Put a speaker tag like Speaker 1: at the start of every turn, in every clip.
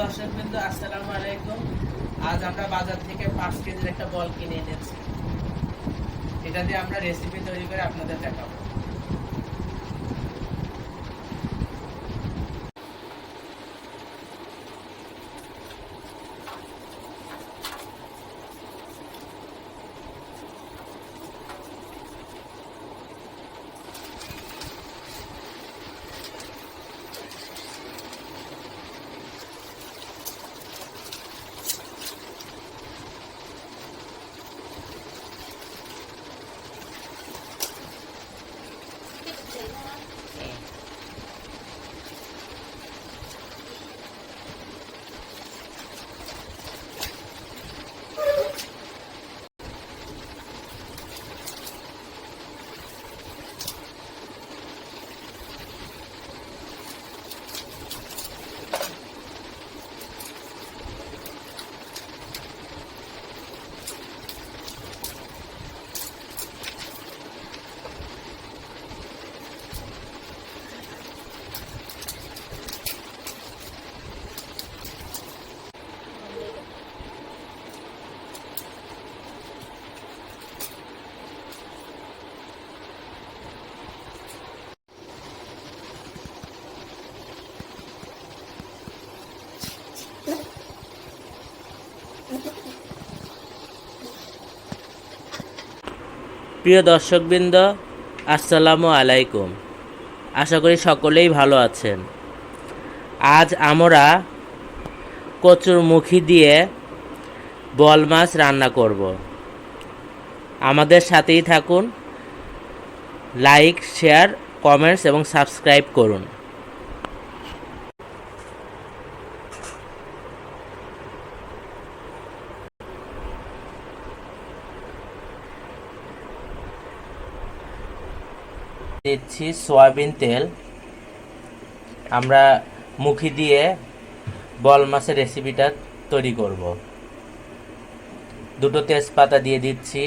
Speaker 1: দর্শক বিন্দু আসসালামু আলাইকুম। আজ আমরা বাজার থেকে পাঁচ কেজির একটা বল কিনে এনেছি। এটা দিয়ে আমরা রেসিপি তৈরি করে আপনাদের দেখাবো। প্রিয় দর্শকবৃন্দ, আসসালামু আলাইকুম। আশা করি সকলেই ভালো আছেন। আজ আমরা কচুর মুখি দিয়ে বল মাছ রান্না করব। আমাদের সাথেই থাকুন, লাইক, শেয়ার, কমেন্টস এবং সাবস্ক্রাইব করুন। দিচ্ছি সয়াবিন তেল। আমরা মুখি দিয়ে বল মাছের রেসিপিটা তৈরি করব। দুটো তেজপাতা দিয়ে দিচ্ছি।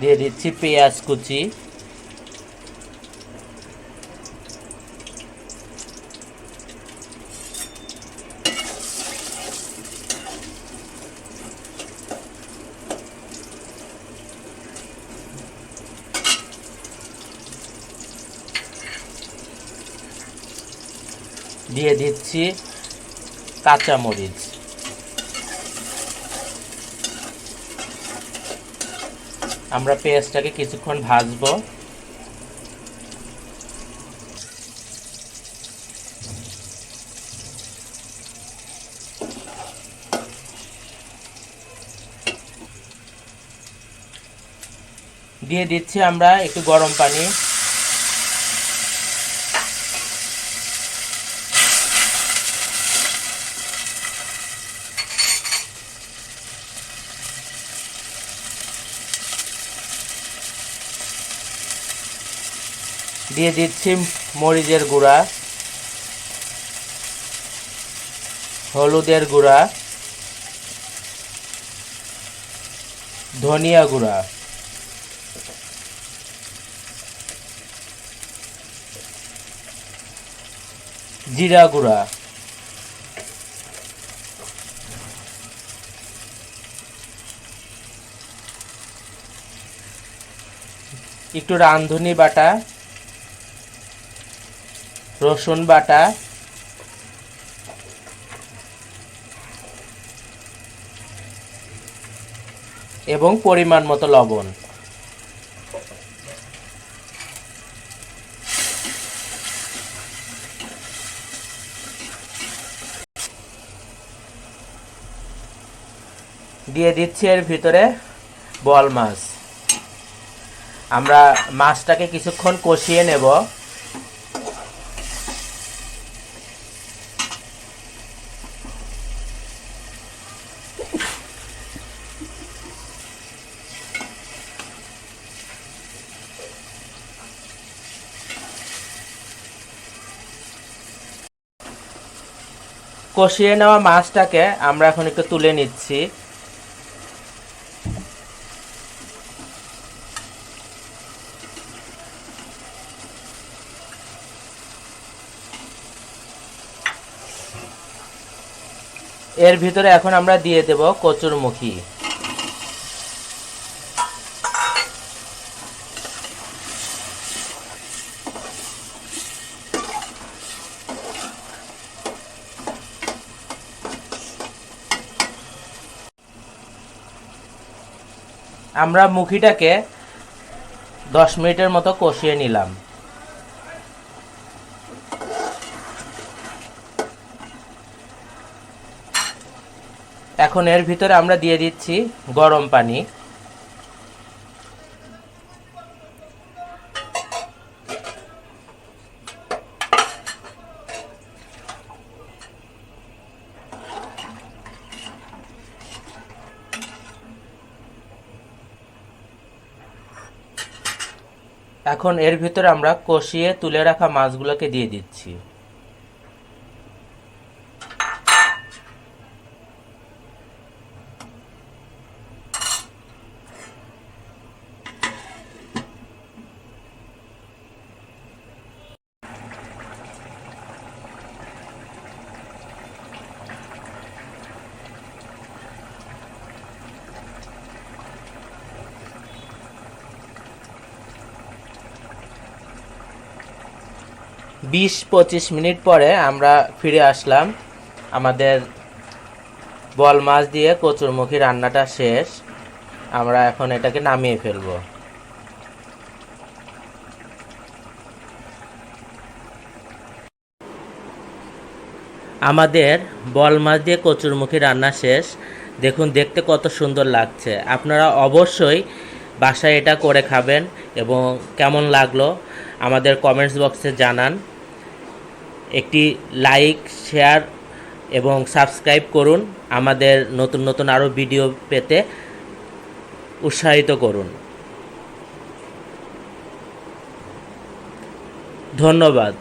Speaker 1: দিয়ে দিচ্ছি পেঁয়াজ কুচি। দিয়ে দিচ্ছি কাঁচা মরিচ আমরা পেঁয়াজটাকে কিছুক্ষণ ভাজবো। দিয়ে দিচ্ছি আমরা একটু গরম পানি। দিয়ে দিচ্ছি মরিচের গুঁড়া হলুদের গুঁড়া ধনিয়া গুঁড়া। জিরা গুঁড়া। একটু রাঁধুনি বাটা। রসুন বাটা, এবং পরিমাণ মতো লবণ। দিয়ে দিচ্ছি এর ভিতরে বল মাছ। আমরা মাছটাকে কিছুক্ষণ কষিয়ে নেব। কষিয়ে নেওয়া মাছটাকে আমরা এখন একটু তুলে নিচ্ছি। এর ভিতরে এখন আমরা দিয়ে দেব কচুরমুখী। আমরা মুখিটাকে দশ মিনিটের মতো কষিয়ে নিলাম। এখন এর ভিতরে আমরা দিয়ে দিচ্ছি গরম পানি। এখন এর ভিতরে আমরা কষিয়ে তুলে রাখা মাছগুলোকে দিয়ে দিচ্ছি। বিশ পঁচিশ মিনিট পরে আমরা ফিরে আসলাম আমাদের বল মাছ দিয়ে কচুরমুখী রান্নাটা শেষ। আমরা এখন এটাকে নামিয়ে ফেলব। আমাদের বল মাছ দিয়ে কচুরমুখী রান্না শেষ। দেখুন, দেখতে কত সুন্দর লাগছে। আপনারা অবশ্যই বাসায় এটা করে খাবেন এবং কেমন লাগল আমাদের কমেন্টস বক্সে জানান। একটি লাইক, শেয়ার এবং সাবস্ক্রাইব করুন। আমাদের নতুন নতুন আরও ভিডিও পেতে উৎসাহিত করুন। ধন্যবাদ।